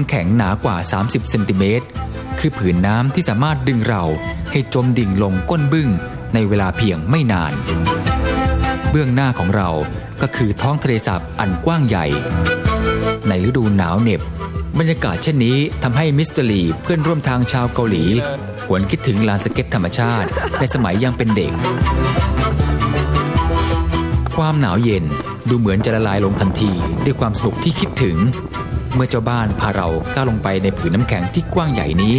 น้ำแข็งหนากว่า 30 เซนติเมตร คือผืนน้ำที่สามารถดึงเราให้จมดิ่งลงก้นบึ้งในเวลาเพียงไม่นาน เบื้องหน้าของเราก็คือท้องทะเลสาบอันกว้างใหญ่ ในฤดูหนาวเหน็บบรรยากาศเช่นนี้ทำให้มิสเตอรีเพื่อนร่วมทางชาวเกาหลี หวนคิดถึงลานสเก็ตธรรมชาติ ในสมัยยังเป็นเด็ก ความหนาวเย็นดูเหมือนจะละลายลงทันทีด้วยความสนุกที่คิดถึง เมื่อเจ้าบ้านพาเราก้าวลงไปในผืนน้ำแข็งที่กว้างใหญ่นี้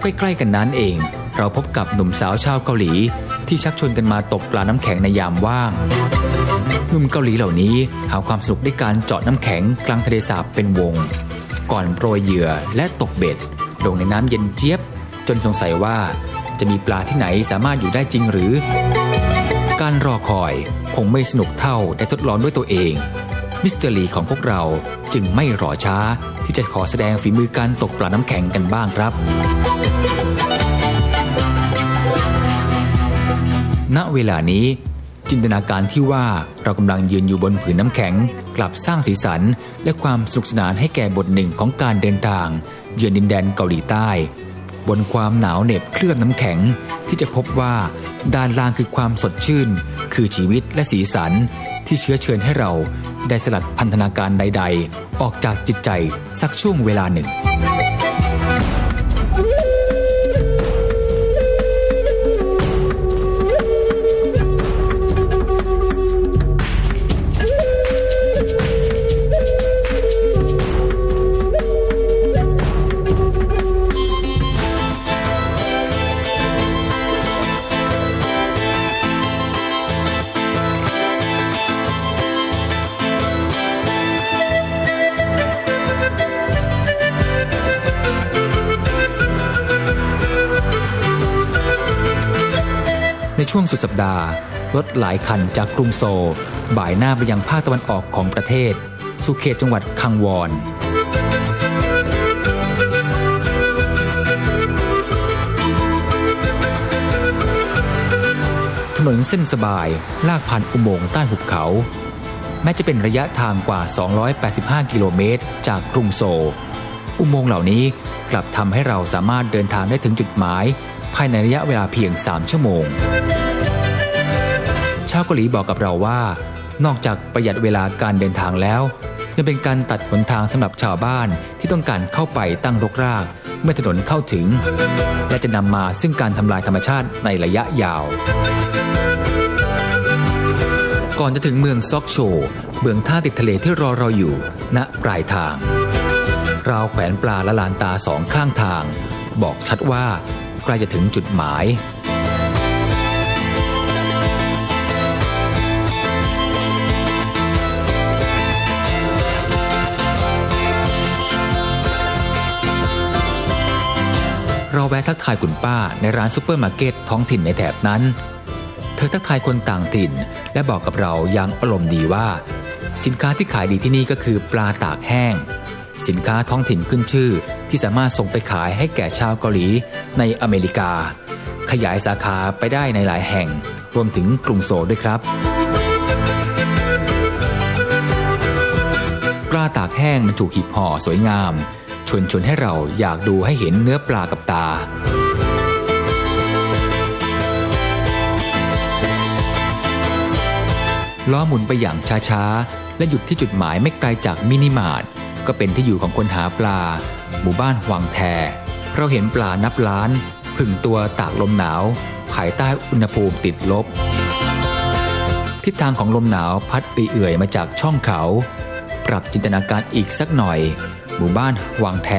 ใกล้ๆกันนั้นเอง เราพบกับหนุ่มสาวชาวเกาหลี ที่ชักชวนกันมาตกปลาน้ำแข็งในยามว่างหนุ่มเกาหลีเหล่านี้หาความสนุกด้วยการเจาะน้ำแข็งกลางทะเลสาบเป็นวง ก่อนโปรยเหยื่อและตกเบ็ด ลงในน้ำเย็นเจี๊ยบ จนสงสัยว่าจะมีปลาที่ไหนสามารถอยู่ได้จริงหรือ การรอคอย งไม่สนุกเท่าได้ทดลองด้วยตัวเอง มิสเตอรีของพวกเราจึงไม่รอช้าที่จะขอแสดงฝีมือการตกปลาน้ำแข็งกันบ้างครับ ณ เวลานี้ จินตนาการที่ว่าเรากำลังยืนอยู่บนผืนน้ำแข็ง กลับสร้างสีสัน และความสนุกสนานให้แก่บทหนึ่งของการเดินทาง เยือนดินแดนเกาหลีใต้ บนความหนาวเหน็บเคลือบน้ำแข็ง ที่จะพบว่าด้านล่างคือความสดชื่น คือชีวิตและสีสัน ที่เชื้อเชิญให้เราได้สลัดพันธนาการใด ๆ ออกจากจิตใจสักช่วงเวลาหนึ่ง ช่วงสุดสัปดาห์ รถหลายคันจากกรุงโซลบ่ายหน้าไปยังภาคตะวันออกของประเทศ สู่เขตจังหวัดคังวอนถนนเส้นสบายลากผ่านอุโมงค์ใต้หุบเขา แม้จะเป็นระยะทางกว่า 285 กิโลเมตร จากกรุงโซลอุโมงค์เหล่านี้กลับทำให้เราสามารถเดินทางได้ถึงจุดหมาย ภายในระยะเวลาเพียง 3 ชั่วโมง ชาวเกาหลีบอกกับเราว่า นอกจากประหยัดเวลาการเดินทางแล้ว ยังเป็นการตัดหนทางสำหรับชาวบ้านที่ต้องการเข้าไปตั้งรกราก เมื่อถนนเข้าถึง และจะนำมาซึ่งการทำลายธรรมชาติในระยะยาว ก่อนจะถึงเมืองซอกโชเมืองท่าติดทะเลที่รอเราอยู่ ณปลายทางราวแขวนปลาละลานตาสองข้างทาง บอกชัดว่า ใกล้จะถึงจุดหมาย เราแวะทักทายคุณป้าในร้านซูเปอร์มาร์เก็ตท้องถิ่นในแถบนั้น เธอทักทายคนต่างถิ่น และบอกกับเราอย่างอารมณ์ดีว่า สินค้าที่ขายดีที่นี่ก็คือปลาตากแห้ง สินค้าท้องถิ่นขึ้นชื่อ ที่สามารถส่งไปขายให้แก่ชาวเกาหลีในอเมริกา ขยายสาขาไปได้ในหลายแห่ง รวมถึงกรุงโซลด้วยครับปลาตากแห้งมันถูกหีบห่อสวยงาม ชวนชวนให้เราอยากดูให้เห็นเนื้อปลากับตา ล้อหมุนไปอย่างช้าๆ และหยุดที่จุดหมายไม่ไกลจากมินิมาร์ท ก็เป็นที่อยู่ของคนหาปลา หมู่บ้านหวังแทเราเห็นปลานับล้าน พึ่งตัวตากลมหนาว ภายใต้อุณหภูมิติดลบ ทิศทางของลมหนาวพัดไปเอื่อยมาจากช่องเขา ปรับจินตนาการอีกสักหน่อย หมู่บ้านวังแท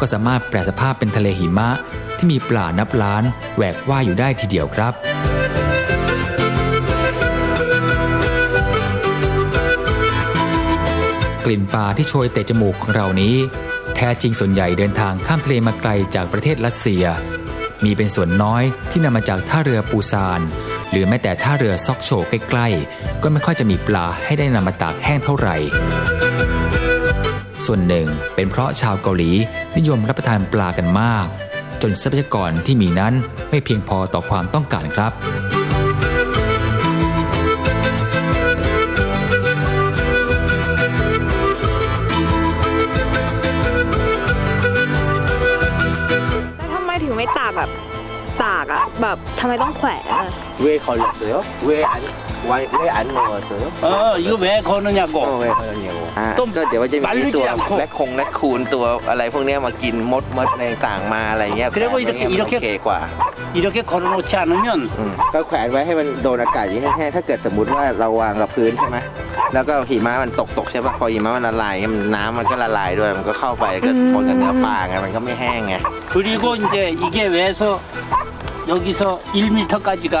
ก็สามารถแปลสภาพเป็นทะเลหิมะที่มีปลานับล้านแหวกว่ายอยู่ได้ทีเดียวครับ ลิ่นปลาที่โชยเตะจมูกของเรานี้ แท้จริงส่วนใหญ่เดินทางข้ามทะเลมาไกลจากประเทศรัสเซีย มีเป็นส่วนน้อยที่นำมาจากท่าเรือปูซาน หรือแม้แต่ท่าเรือซอกโชใกล้ๆ ก็ไม่ค่อยจะมีปลาให้ได้นำมาตากแห้งเท่าไหร่ ส่วนหนึ่งเป็นเพราะชาวเกาหลีนิยมรับประทานปลากันมาก จนทรัพยากรที่มีนั้นไม่เพียงพอต่อความต้องการครับ ทำไมต้องแขวนอะ 왜 걸렸어요? 왜안왜안 넣었어요? 어 이거 왜 거느냐고 어, 왜 걸렸냐고. 아, ต้ม ก็เดี๋ยวมันจะมี 말르지 ตัว 않고 แรคคงแรคคูนตัวอะไรพวกเนี้ยมากินมดมดในต่างมาอะไรเงี้ย 그리고 이렇게 แขวนไว้ 이렇게 มันโอเคกว่า 이렇게 걸어놓지 않으면 อืมก็แขวนไว้ให้มันโดนอากาศอย่างนี้แห้งๆถ้าเกิดสมมติว่าเราวางกับพื้นใช่ไหมแล้วก็หิมะมันตกตกๆใช่ป่ะพอหิมะมันละลายเงี้ยมันน้ำมันก็ละลายด้วย มันก็เข้าไปก็ปนกับเนื้อปลาไงมันก็ไม่แห้งไง 그리고 이제 이게 왜서 여기서 1m까지가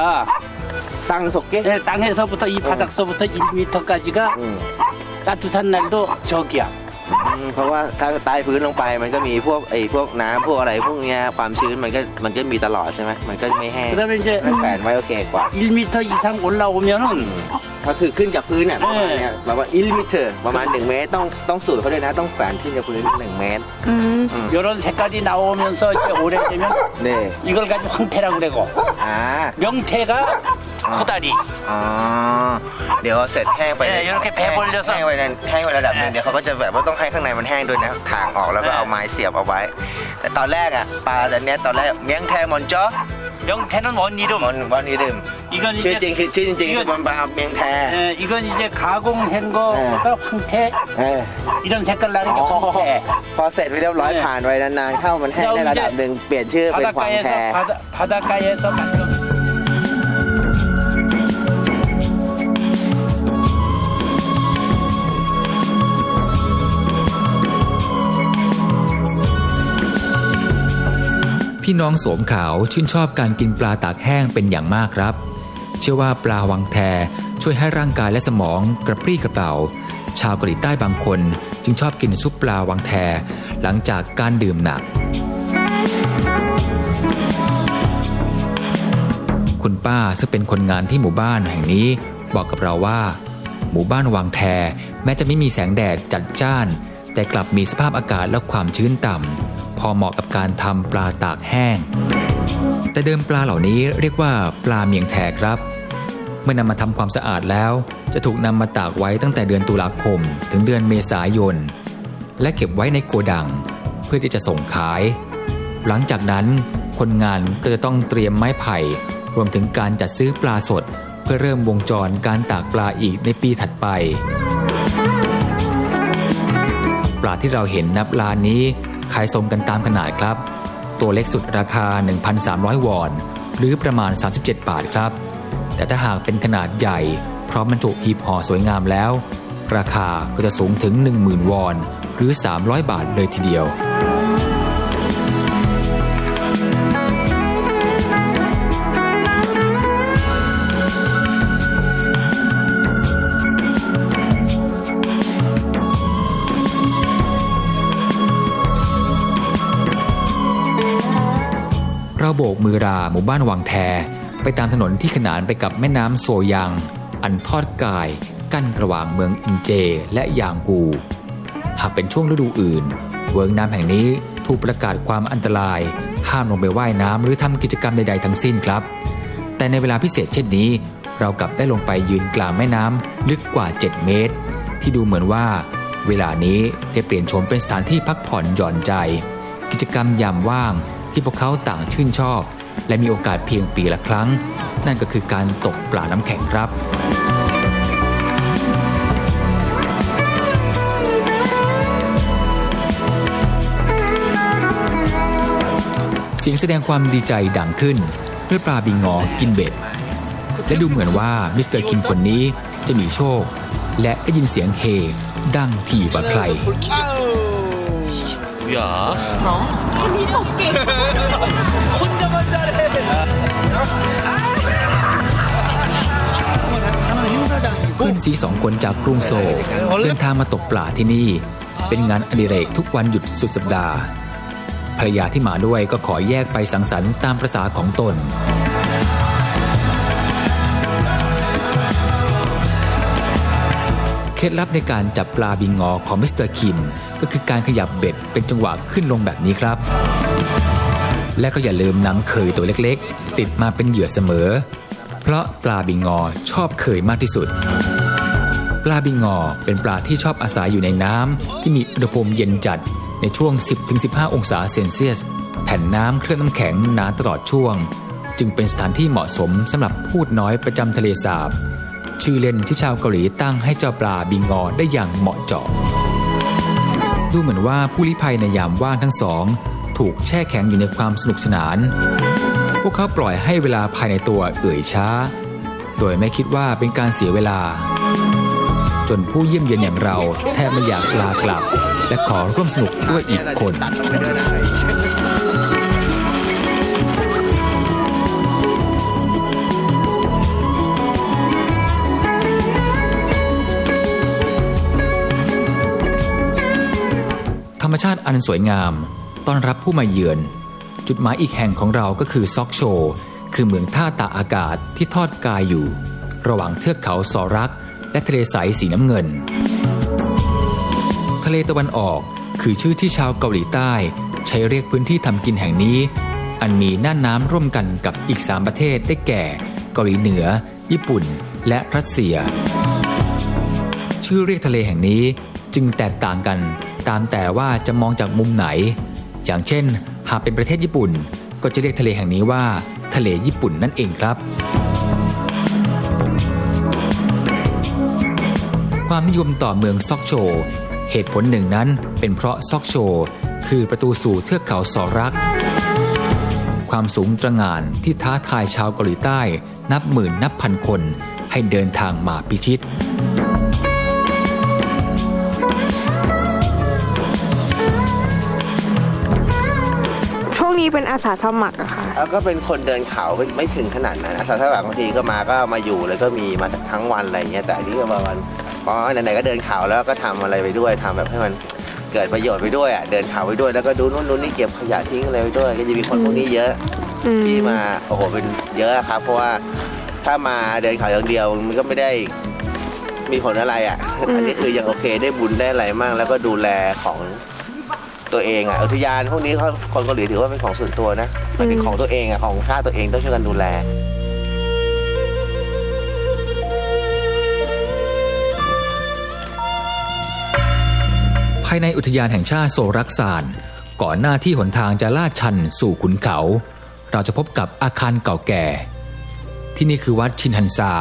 ตั้งสกเก็ต 땅에서부터 이 바닥서부터 1m까지가 อืม 따뜻한 날도 저기야 อืมเพราะว่าถ้าใต้พื้นลงไปมันก็มีพวกไอ้พวกน้ำพวกอะไรพวกเนี้ยความชื้นมันก็มันก็มีตลอดใช่ไหมมันก็ไม่แห้ง 그다음에 이제 แล้วแขวนไว้โอเคกว่า 1m 이상 올라오면은 ก็คือขึ้นจากพื้นเนี่ยประมาณ เออ เนี้ยประมาณอิลมิเตอร์ประมาณ 1 เมตร ต้องต้องสูตรเขาด้วยนะ ต้องแขวนขึ้นจากพื้น 1 เมตร อืม 이런 색깔이 나오면서 이제 오래되면 นี่ 이걸 가지고 황태라고 그러고 อ่า 명태가 아. 코다리 อ๋อ เดี๋ยวเสร็จแห้งไป เออ 이렇게 배 벌려서 แห้งไปในแห้งไประดับหนึงเดี๋ยวเขาก็จะแบบว่าต้องให้ข้างในมันแห้งด้วยนะทางออกแล้วก็ เออ เอาไม้เสียบเอาไว้ แต่ตอนแรกอ่ะปลาตัวเนี้ยตอนแรกเมียงแทมอนจ้อ 명태는 원 มอน 이름 มอนนี่ดื่ม 이건 ชื่อ 이제 จริงคือชื่อจริงๆ 이거 คือมันปลาเมียงแท 예, 이건 이제 가공한 거가 황태 เออ 이런 색깔 나는 게 황태 พอเสร็จไปเรียบร้อย เออ ผ่านไปนานๆเข้ามันแห้งได้ระดับหนึ่งเปลี่ยนชื่อเป็นความแท 바닷가에서 바다, 바닷가에서 만든 พี่น้องโสมขาวชื่นชอบการกินปลาตากแห้งเป็นอย่างมากครับ เชื่อว่าปลาวังแทช่วยให้ร่างกายและสมองกระปรี้กระเป๋า ชาวเกาหลีใต้บางคน จึงชอบกินซุปปลาวังแทหลังจากการดื่มหนัก คุณป้าซึ่งเป็นคนงานที่หมู่บ้านแห่งนี้ บอกกับเราว่า หมู่บ้านวังแทแม้จะไม่มีแสงแดดจัดจ้าน แต่กลับมีสภาพอากาศและความชื้นต่ำพอเหมาะกับการทำปลาตากแห้ง แต่เดิมปลาเหล่านี้เรียกว่าปลาเมียงแทครับ เมื่อนำมาทำความสะอาดแล้ว จะถูกนำมาตากไว้ตั้งแต่เดือนตุลาคม ถึงเดือนเมษายน และเก็บไว้ในโกดัง เพื่อที่จะส่งขาย หลังจากนั้นคนงานก็จะต้องเตรียมไม้ไผ่ รวมถึงการจัดซื้อปลาสด เพื่อเริ่มวงจรการตากปลาอีกในปีถัดไป ปลาที่เราเห็นนับล้านนี้ขายส่งกันตามขนาดครับ ตัวเล็กสุดราคา 1,300 วอนหรือประมาณ 37 บาทครับ แต่ถ้าหากเป็นขนาดใหญ่ พร้อมบรรจุหีบห่อสวยงามแล้ว ราคาก็จะสูงถึง 10,000 วอนหรือ 300 บาทเลยทีเดียว โบกมือราหมู่บ้านวังแท ไปตามถนนที่ขนานไปกับแม่น้ำโซยัง อันทอดกาย กั้นระหว่างเมืองอินเจและยางกู หากเป็นช่วงฤดูอื่น เวิร์กน้ำแห่งนี้ถูกประกาศความอันตราย ห้ามลงไปว่ายน้ำหรือทำกิจกรรมใดๆทั้งสิ้นครับ แต่ในเวลาพิเศษเช่นนี้ เรากลับได้ลงไปยืนกลางแม่น้ำลึกกว่า 7 เมตร ที่ดูเหมือนว่า เวลานี้ได้เปลี่ยนโฉมเป็นสถานที่พักผ่อนหย่อนใจ กิจกรรมยามว่าง ที่พวกเขาต่างชื่นชอบ และมีโอกาสเพียงปีละครั้ง นั่นก็คือการตกปลาน้ำแข็งครับเสียงแสดงความดีใจดังขึ้นเมื่อปลาบิงงอกินเบ็ด และดูเหมือนว่ามิสเตอร์คิมคนนี้จะมีโชค และได้ยินเสียงเฮดังถี่กว่าใคร เพื่อนซีสองคนจากกรุงโซลเดินทางมาตกปลาที่นี่ เป็นงานอดิเรกทุกวันหยุดสุดสัปดาห์ภรรยาที่มาด้วยก็ขอแยกไปสังสรรค์ตามประษาของตน เคล็ดลับในการจับปลาบิงงอของมิสเตอร์คิมก็คือการขยับเบ็ดเป็นจังหวะขึ้นลงแบบนี้ครับ และก็อย่าลืมนำเคยตัวเล็กๆ ติดมาเป็นเหยื่อเสมอ เพราะปลาบิงงอชอบเคยมากที่สุด ปลาบิงงอเป็นปลาที่ชอบอาศัยอยู่ในน้ำที่มีอุณหภูมิเย็นจัดในช่วง 10-15 องศาเซนเซียส แผ่นน้ำเคลื่อบน้ำแข็งนานตลอดช่วง จึงเป็นสถานที่เหมาะสมสำหรับพูดน้อยประจำทะเลสาบ ชื่อเล่นที่ชาวเกาหลีตั้งให้เจ้าปลาบิงอได้อย่างเหมาะเจาะ ดูเหมือนว่าผู้ลี้ภัยในยามว่างทั้งสอง ถูกแช่แข็งอยู่ในความสนุกสนาน พวกเขาปล่อยให้เวลาภายในตัวเอื่อยช้า โดยไม่คิดว่าเป็นการเสียเวลา จนผู้เยี่ยมเยียนอย่างเราแทบไม่อยากลากลับ และขอร่วมสนุกด้วยอีกคน ชาติอันสวยงาม ต้อนรับผู้มาเยือน จุดหมายอีกแห่งของเราก็คือซอกโช คือเมืองท่าตากอากาศที่ทอดกายอยู่ ระหว่างเทือกเขาซอรัก และทะเลใสสีน้ำเงิน ทะเลตะวันออกคือชื่อที่ชาวเกาหลีใต้ ใช้เรียกพื้นที่ทำกินแห่งนี้ อันมีน่านน้ำร่วมกันกับอีก 3 ประเทศได้แก่ เกาหลีเหนือ ญี่ปุ่น และรัสเซีย ชื่อเรียกทะเลแห่งนี้จึงแตกต่างกัน ตามแต่ว่าจะมองจากมุมไหน อย่างเช่น หากเป็นประเทศญี่ปุ่น ก็จะเรียกทะเลแห่งนี้ว่า ทะเลญี่ปุ่นนั่นเองครับ ความนิยมต่อเมืองซอกโช เหตุผลหนึ่งนั้นเป็นเพราะซอกโช คือประตูสู่เทือกเขาสอรัก ความสูงตระหง่านที่ท้าทายชาวเกาหลีใต้ นับหมื่นนับพันคนให้เดินทางมาพิชิต นี้เป็นอาสาสมัครอะค่ะ แล้วก็เป็นคนเดินเขาไม่ไม่ถึงขนาดนั้นนะสาสมัครบางทีก็มาก็มาอยู่แล้วก็มีมาทั้งวันอะไรอย่างเงี้ยแต่อันนี้ก็มาวันเพราะไหนๆก็เดินเขาแล้วก็ทำอะไรไปด้วยทำแบบให้มันเกิดประโยชน์ไปด้วยอะเดินเขาไปด้วยแล้วก็ดูนู่นดูนี่เก็บขยะทิ้งอะไรไปด้วย ก็จะมีคนพวกนี้เยอะอืม ที่มาโอ้โหเป็นเยอะครับ เพราะว่าถ้ามาเดินเขาอย่างเดียวมันก็ไม่ได้มีผลอะไรอะ อันนี้คือยังโอเคได้บุญได้อะไรมาก แล้วก็ดูแลของ ตัวเองอะอุทยานพวกนี้เขาคนเกาหลีถือว่าเป็นของส่วนตัวนะหมายถึงของตัวเองอะของชาติตัวเองต้องช่วยกันดูแล ภายในอุทยานแห่งชาติโซรักซานก่อนหน้าที่หนทางจะลาดชันสู่ขุนเขา เราจะพบกับอาคารเก่าแก่ ที่นี่คือวัดชินฮันซา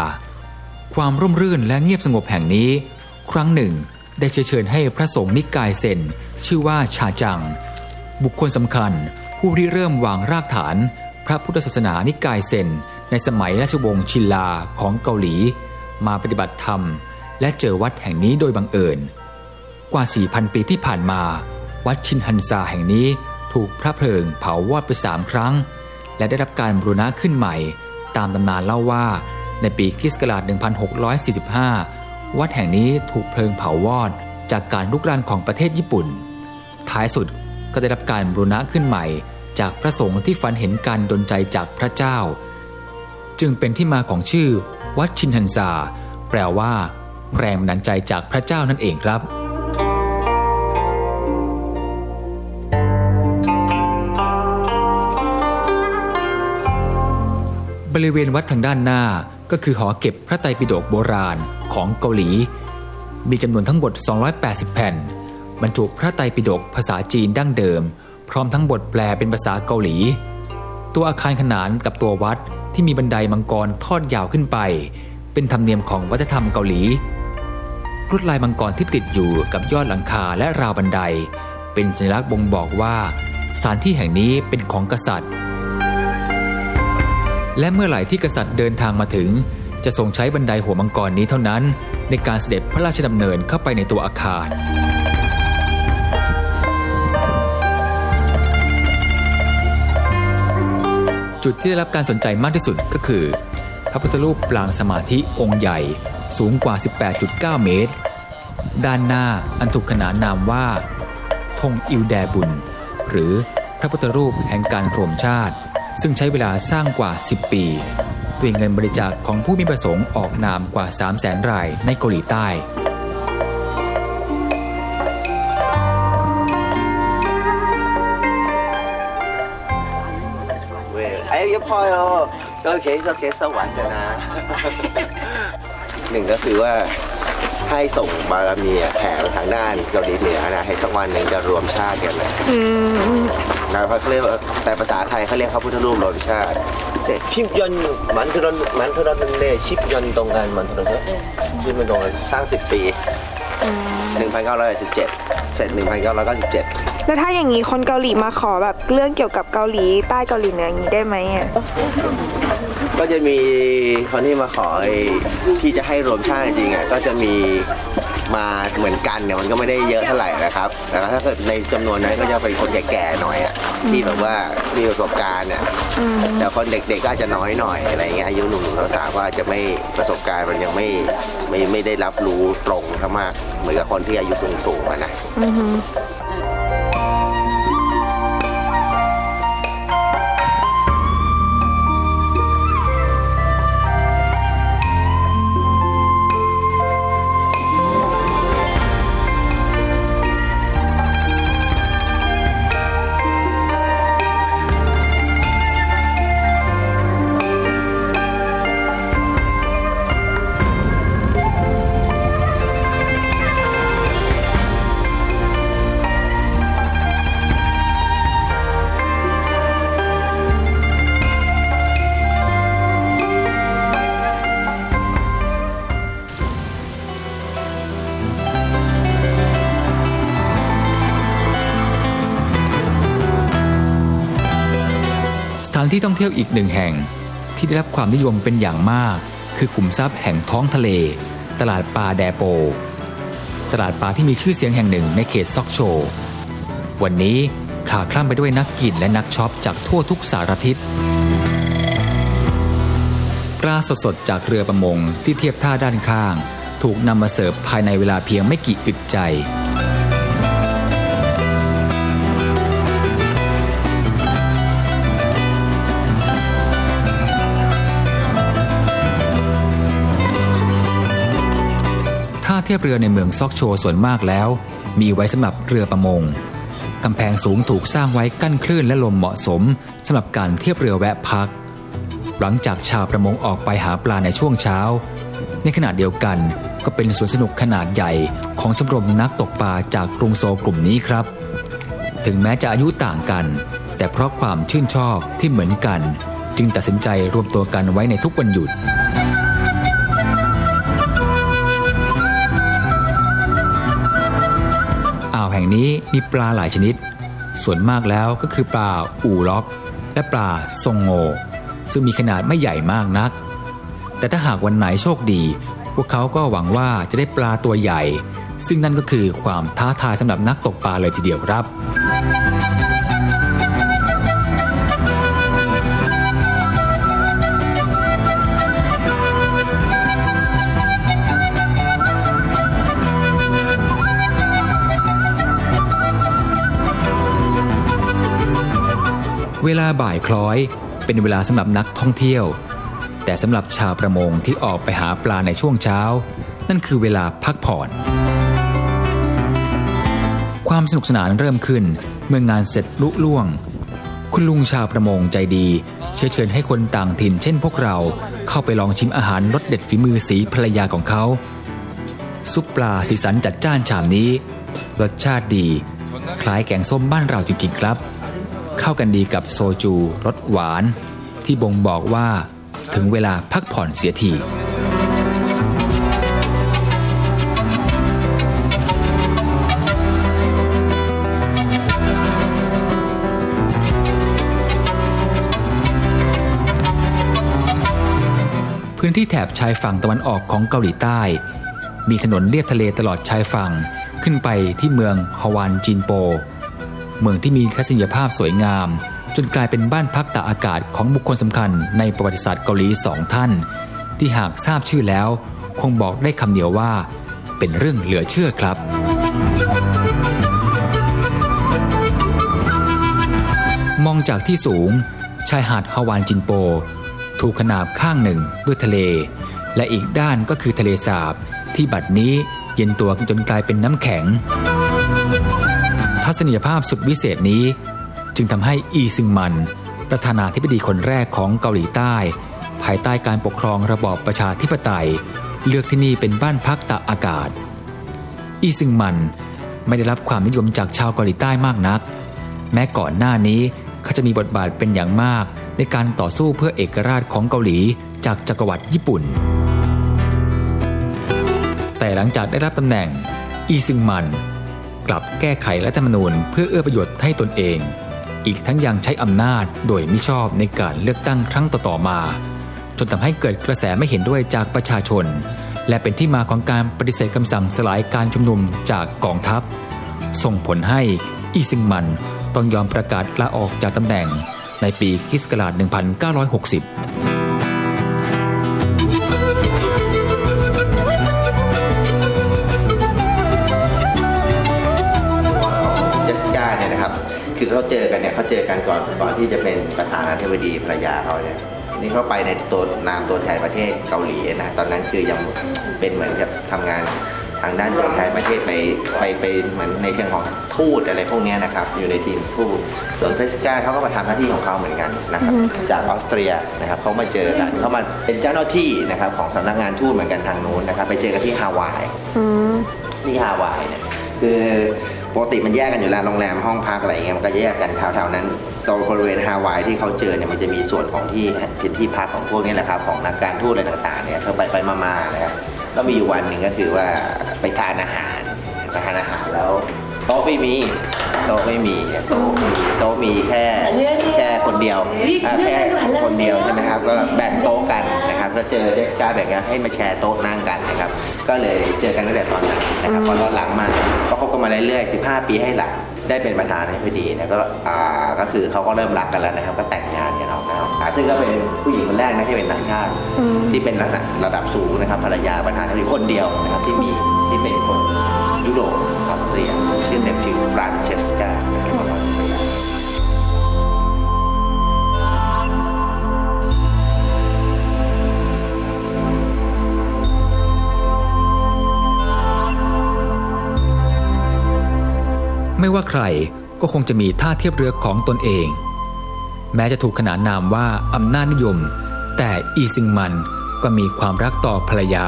ความร่มรื่นและเงียบสงบแห่งนี้ ครั้งหนึ่ง ได้เชิญให้พระสงฆ์นิกายเซนชื่อว่าชาจัง บุคคลสำคัญ ผู้ริเริ่มวางรากฐาน พระพุทธศาสนานิกายเซนในสมัยราชวงศ์ชินลาของเกาหลี มาปฏิบัติธรรม และเจอวัดแห่งนี้โดยบังเอิญ กว่า 4,000 ปีที่ผ่านมา วัดชินฮันซาแห่งนี้ถูกพระเพลิงเผาวอดไปสามครั้ง และได้รับการบรูรณะขึ้นใหม่ ตามตำนานเล่าว่าในปีคริสต์ศักราช1645 วัดแห่งนี้ถูกเพลิงเผาวอดจากการลุกรานของประเทศญี่ปุ่น ท้ายสุดก็ได้รับการบรูรณะขึ้นใหม่จากพระสงฆ์ที่ฝันเห็นการดลใจจากพระเจ้า จึงเป็นที่มาของชื่อ วัดชินฮันซาแปลว่า แรงบันดาลใจจากพระเจ้านั่นเองครับบริเวณวัดทางด้านหน้าก็คือหอเก็บพระไตรปิฎกโบราณ ของเกาหลี มีจำนวนทั้งหมด 280 แผ่น บรรจุพระไตรปิฎกภาษาจีนดั้งเดิม พร้อมทั้งบทแปลเป็นภาษาเกาหลี ตัวอาคารขนานกับตัววัดที่มีบันไดมังกรทอดยาวขึ้นไป เป็นธรรมเนียมของวัฒนธรรมเกาหลีลวดลายมังกรที่ติดอยู่กับยอดหลังคาและราวบันได เป็นสัญลักษณ์บ่งบอกว่า สถานที่แห่งนี้เป็นของกษัตริย์ และเมื่อไหร่ที่กษัตริย์เดินทางมาถึง จะทรงใช้บันไดหัวมังกรนี้เท่านั้น ในการเสด็จพระราชดำเนินเข้าไปในตัวอาคารจุดที่ได้รับการสนใจมากที่สุดก็คือ พระพุทธรูปปรางสมาธิองค์ใหญ่สูงกว่า 18.9 เมตร ด้านหน้าอันถูกขนานนามว่า ธงอิวแดบุญ หรือพระพุทธรูปแห่งการรวมชาติ ซึ่งใช้เวลาสร้างกว่า 10 ปี ด้วยเงินบริจาคของผู้มีประสงค์ออกนามกว่า 3 0 0แสนรายในเกาหลีใต้เว้ยไอ้ยพอยโอเคโอเคสวรรค์จะนะหนึ่งก็คือว่าให้ส่งบารมีอะแผ่ไปทางด้านเกาหลีเหนือนะให้สักวันหนึ่งจะรวมชาติกันเลยอืมแล้วเขาเรียกว่าแต่ภาษาไทยเขาเรียกพระพุทธรูปรวมชาติ ชิบยนมันคือรนมันคือรนเน่ชิบยนตรงกันมันคือรนชิบมันตรงกันสร้าง10ปี1917เสร็จ1997แล้วถ้าอย่างนี้คนเกาหลีมาขอแบบเรื่องเกี่ยวกับเกาหลีใต้เกาหลีเหนืออย่างนี้ได้ไหมอะก็จะมีคนที่มาขอไอ้ที่จะให้รวมชาติจริงๆอะก็จะมี มาเหมือนกันเนี่ยมันก็ไม่ได้เยอะเท่าไหร่นะครับแต่ว่าถ้าเกิดในจำนวนนั้นก็จะเป็นคนแก่ๆหน่อยอะที่แบบว่ามีประสบการณ์เนี่ยแต่คนเด็กๆก็อาจจะน้อยหน่อยอะไรเงี้ยอายุหนุ่มๆสาวๆก็อาจจะไม่ประสบการณ์มันยังไม่ไม่ไม่ได้รับรู้ตรงเท่ามากเหมือนกับคนที่อายุสูงๆอะนะ ที่ท่องเที่ยวอีกหนึ่งแห่ง ที่ได้รับความนิยมเป็นอย่างมาก คือขุมทรัพย์แห่งท้องทะเล ตลาดปลาแดโป ตลาดปลาที่มีชื่อเสียงแห่งหนึ่งในเขตซอกโช วันนี้ขาคล่ำไปด้วยนักกินและนักช็อปจากทั่วทุกสารทิศปลาสดๆจากเรือประมงที่เทียบท่าด้านข้าง ถูกนำมาเสิร์ฟภายในเวลาเพียงไม่กี่อึดใจ ท่าเทียบเรือในเมืองซอกโชส่วนมากแล้ว มีไว้สำหรับเรือประมงกำแพงสูงถูกสร้างไว้กั้นคลื่นและลมเหมาะสมสำหรับการเทียบเรือแวะพัก หลังจากชาวประมงออกไปหาปลาในช่วงเช้า ในขณะเดียวกันก็เป็นสวนสนุกขนาดใหญ่ของชมรมนักตกปลาจากกรุงโซลกลุ่มนี้ครับ ถึงแม้จะอายุต่างกัน แต่เพราะความชื่นชอบที่เหมือนกัน จึงตัดสินใจรวมตัวกันไว้ในทุกวันหยุด งนี้มีปลาหลายชนิด ส่วนมากแล้วก็คือปลาอูล็อก และปลาทรงโงซึ่งมีขนาดไม่ใหญ่มากนัก แต่ถ้าหากวันไหนโชคดี พวกเขาก็หวังว่าจะได้ปลาตัวใหญ่ ซึ่งนั่นก็คือความท้าทายสำหรับนักตกปลาเลยทีเดียวครับ เวลาบ่ายคล้อย เป็นเวลาสำหรับนักท่องเที่ยว แต่สำหรับชาวประมงที่ออกไปหาปลาในช่วงเช้า นั่นคือเวลาพักผ่อน ความสนุกสนานเริ่มขึ้นเมื่องานเสร็จลุล่วง คุณลุงชาวประมงใจดี เชื้อเชิญให้คนต่างถิ่นเช่นพวกเราเข้าไปลองชิมอาหารรสเด็ดฝีมือสีภรรยาของเขาซุปปลาสีสันจัดจ้านชามนี้ รสชาติดี คล้ายแกงส้มบ้านเราจริง ๆ ครับ เข้ากันดีกับโซจูรสหวาน ที่บ่งบอกว่าถึงเวลาพักผ่อนเสียทีพื้นที่แถบชายฝั่งตะวันออกของเกาหลีใต้ มีถนนเลียบทะเลตลอดชายฝั่งขึ้นไปที่เมืองฮวานจินโป เมืองที่มีทัศนียภาพสวยงาม จนกลายเป็นบ้านพักตากอากาศของบุคคลสำคัญในประวัติศาสตร์เกาหลีสองท่าน ที่หากทราบชื่อแล้ว คงบอกได้คำเดียวว่า เป็นเรื่องเหลือเชื่อครับมองจากที่สูง ชายหาดฮาวานจินโป ถูกขนาบข้างหนึ่งด้วยทะเล และอีกด้านก็คือทะเลสาบ ที่บัดนี้เย็นตัวจนกลายเป็นน้ำแข็ง ทัศนียภาพสุดวิเศษนี้ จึงทำให้อีซึงมัน ประธานาธิบดีคนแรกของเกาหลีใต้ ภายใต้การปกครองระบอบประชาธิปไตย เลือกที่นี่เป็นบ้านพักตากอากาศ อีซึงมันไม่ได้รับความนิยมจากชาวเกาหลีใต้มากนัก แม้ก่อนหน้านี้เขาจะมีบทบาทเป็นอย่างมากในการต่อสู้เพื่อเอกราชของเกาหลีจากจักรวรรดิญี่ปุ่น แต่หลังจากได้รับตำแหน่ง อีซึงมัน กลับแก้ไขรัฐธรรมนูญเพื่อเอื้อประโยชน์ให้ตนเอง อีกทั้งยังใช้อำนาจโดยมิชอบในการเลือกตั้งครั้งต่อๆมา จนทำให้เกิดกระแสไม่เห็นด้วยจากประชาชน และเป็นที่มาของการปฏิเสธคำสั่งสลายการชุมนุมจากกองทัพ ส่งผลให้อีซึงมันต้องยอมประกาศลาออกจากตำแหน่งในปีคศ1960 เนี่ยนี่เขาไปในตัวนามตัวแทนประเทศเกาหลีนะตอนนั้นคือยังเป็นเหมือนกับทำงานทางด้านตัวแทนประเทศไปไปไปเหมือนในเชิงของทูตอะไรพวกเนี้ยนะครับอยู่ในทีมทูตส่วนเฟสก้าเขาก็มาทำหน้าที่ของเขาเหมือนกันนะครับจากออสเตรียนะครับเขามาเจอกันเขามาเป็นเจ้าหน้าที่นะครับของสำนักงานทูตเหมือนกันทางนู้นนะครับไปเจอกันที่ฮาวายอืมที่ฮาวายเนี่ยคือปกติมันแยกกันอยู่แล้วโรงแรมห้องพักอะไรอย่างเงี้ยมันก็แยกกันแถวๆนั้น ตรงบริเวณฮาวายที่เขาเจอเนี่ยมันจะมีส่วนของที่เป็นที่พักของพวกนี้แหละครับของนักการทูตอะไรต่างๆเนี่ยเขาไปไปๆมาๆนะครับก็มีอยู่วันหนึ่งก็คือว่าไปทานอาหารไปทานอาหารแล้วโต๊ะไม่มีโต๊ะไม่มีโต๊ะมีโต๊ะมีแค่แค่คนเดียวอ่าแค่คนเดียวใช่ไหมครับก็แบ่งโต๊ะกันนะครับก็เจอเดสกาแบ่งกันให้มาแชร์โต๊ะนั่งกันนะครับก็เลยเจอกันตั้งแต่ตอนนั้นนะครับพอตอนหลังมาก็คบกันมาเรื่อยๆ15 ปีให้หลัง ได้เป็นประธานาธิบดีเนี่ยก็อ่าก็คือเขาก็เริ่มรักกันแล้วนะครับ ก็แต่งงานกันเอาแล้วอ่าซึ่งก็เป็นผู้หญิงคนแรกนะที่เป็นต่างชาติ อืม ที่เป็นระดับระดับสูงนะครับภรรยาประธานาธิบดีคนเดียวนะครับที่มีที่เป็นคนยุโรปออสเตรียชื่อเต็มชื่อฟรานเชสกาเป็นคนออสเตรีย ไม่ว่าใครก็คงจะมีท่าเทียบเรือของตนเอง แม้จะถูกขนานนามว่าอำนาจนิยม แต่อีซิงมันก็มีความรักต่อภรรยา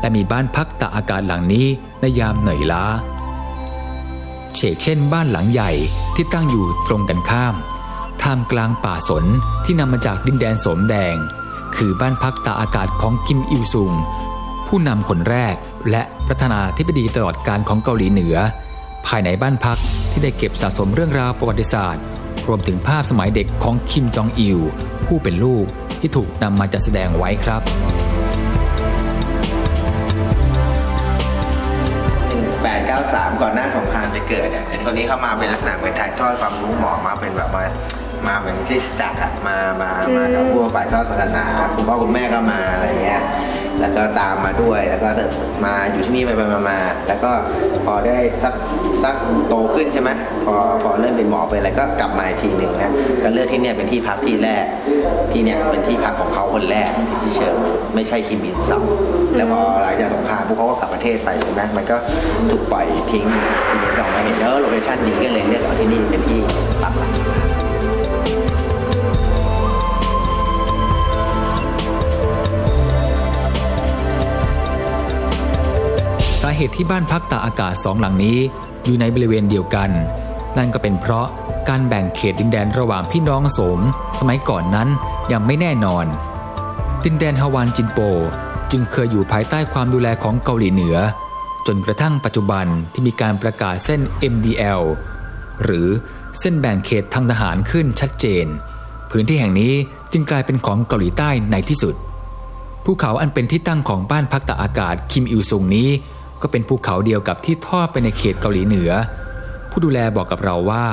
และมีบ้านพักตากอากาศหลังนี้ในยามเหนื่อยล้าเชกเช่นบ้านหลังใหญ่ที่ตั้งอยู่ตรงกันข้ามท่ามกลางป่าสนที่นำมาจากดินแดนสมแดง คือบ้านพักตากอากาศของกิมอิลซุงผู้นำคนแรกและประธานาธิบดีตลอดการของเกาหลีเหนือ ภายในบ้านพักที่ได้เก็บสะสมเรื่องราวประวัติศาสตร์ รวมถึงภาพสมัยเด็กของคิมจองอิลผู้เป็นลูกที่ถูกนำมาจัดแสดงไว้ครับ893 ก่อนหน้าสงครามจะเกิดเนี่ยไอ้คนนี้เข้ามาเป็นลักษณะเป็นถ่ายทอดความรู้หมอมาเป็นแบบมามาเป็นคริสตจักรอะมามามากับพวกฝ่ายทอดศาสนาคุณพ่อคุณแม่ก็มาอะไรเงี้ย แล้วก็ตามมาด้วย แล้วก็มาอยู่ที่นี่ไปไปมามาแล้วก็พอได้สักสักโตขึ้นใช่ไหมพอพอเริ่มเป็นหมอเป็นอะไรก็กลับมาอีกทีหนึ่งนะก็เลือกที่เนี่ยเป็นที่พักที่แรก ที่เนี่ยเป็นที่พักของเขาคนแรกที่เชิญไม่ใช่คิมบินซังแล้วพอหลังจากสงครามพวกเขาก็กลับประเทศไปใช่ไหมมันก็ถูกปล่อยทิ้งคิมบินซังมาเห็นแล้วโลเคชั่นดีก็เลยเลือกเอาที่นี่เป็นที่ปักหลัก เหตุที่บ้านพักตากอากาศสองหลังนี้ อยู่ในบริเวณเดียวกัน นั่นก็เป็นเพราะการแบ่งเขตดินแดนระหว่างพี่น้องสม สมัยก่อนนั้นยังไม่แน่นอน ดินแดนฮาวานจินโป จึงเคยอยู่ภายใต้ความดูแลของเกาหลีเหนือ จนกระทั่งปัจจุบันที่มีการประกาศเส้น MDL หรือเส้นแบ่งเขตทางทหารขึ้นชัดเจน พื้นที่แห่งนี้จึงกลายเป็นของเกาหลีใต้ในที่สุดภูเขาอันเป็นที่ตั้งของบ้านพักตากอากาศคิมอิลซุงนี้ ก็เป็นภูเขาเดียวกับที่ทอดไปในเขตเกาหลีเหนือ ผู้ดูแลบอกกับเราว่า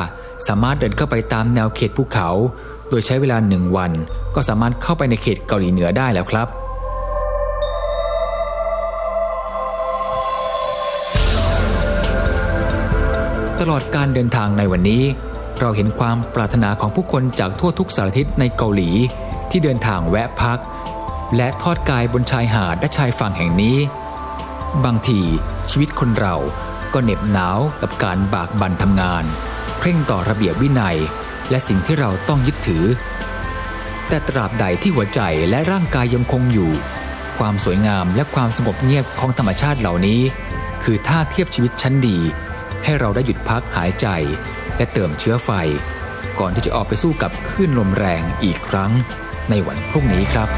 สามารถเดินเข้าไปตามแนวเขตภูเขา โดยใช้เวลาหนึ่งวัน ก็สามารถเข้าไปในเขตเกาหลีเหนือได้แล้วครับตลอดการเดินทางในวันนี้ เราเห็นความปรารถนาของผู้คนจากทั่วทุกสารทิศในเกาหลี ที่เดินทางแวะพัก และทอดกายบนชายหาดและชายฝั่งแห่งนี้ บางทีชีวิตคนเราก็เหน็บหนาวกับการบากบั่นทำงาน เคร่งต่อระเบียบวินัย และสิ่งที่เราต้องยึดถือ แต่ตราบใดที่หัวใจและร่างกายยังคงอยู่ ความสวยงามและความสงบเงียบของธรรมชาติเหล่านี้ คือท่าเทียบชีวิตชั้นดี ให้เราได้หยุดพักหายใจ และเติมเชื้อไฟ ก่อนที่จะออกไปสู้กับคลื่นลมแรงอีกครั้งในวันพรุ่งนี้ครับ